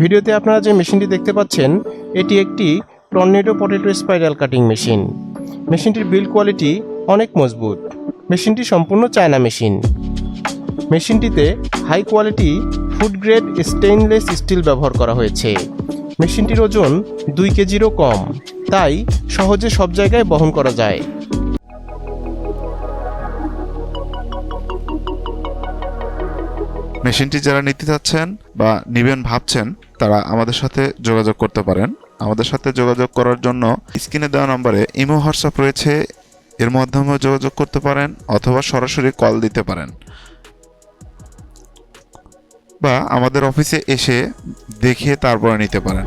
ভিডিওতে আপনারা যে মেশিনটি দেখতে পাচ্ছেন, এটি একটি tornado potato spiral cutting machine. মেশিনটির build quality অনেক মজবুত। মেশিনটি সম্পূর্ণ China machine. মেশিনটিতে high quality food grade stainless steel ব্যবহার করা হয়েছে। মেশিনটির ওজন দুই কেজিরও কম, তাই সহজে সব জায়গায় বহন করা যায়। মেশিনটি যারা নিতে চাচ্ছেন বা নিবেন ভাবছেন, তারা আমাদের সাথে যোগাযোগ করতে পারেন। আমাদের সাথে যোগাযোগ করার জন্য স্ক্রিনে দেওয়া নম্বরে ইমো, হোয়াটসঅ্যাপ রয়েছে। এর মাধ্যমেও যোগাযোগ করতে পারেন অথবা সরাসরি কল দিতে পারেন। বা আমাদের অফিসে এসে দেখে তারপরে নিতে পারেন।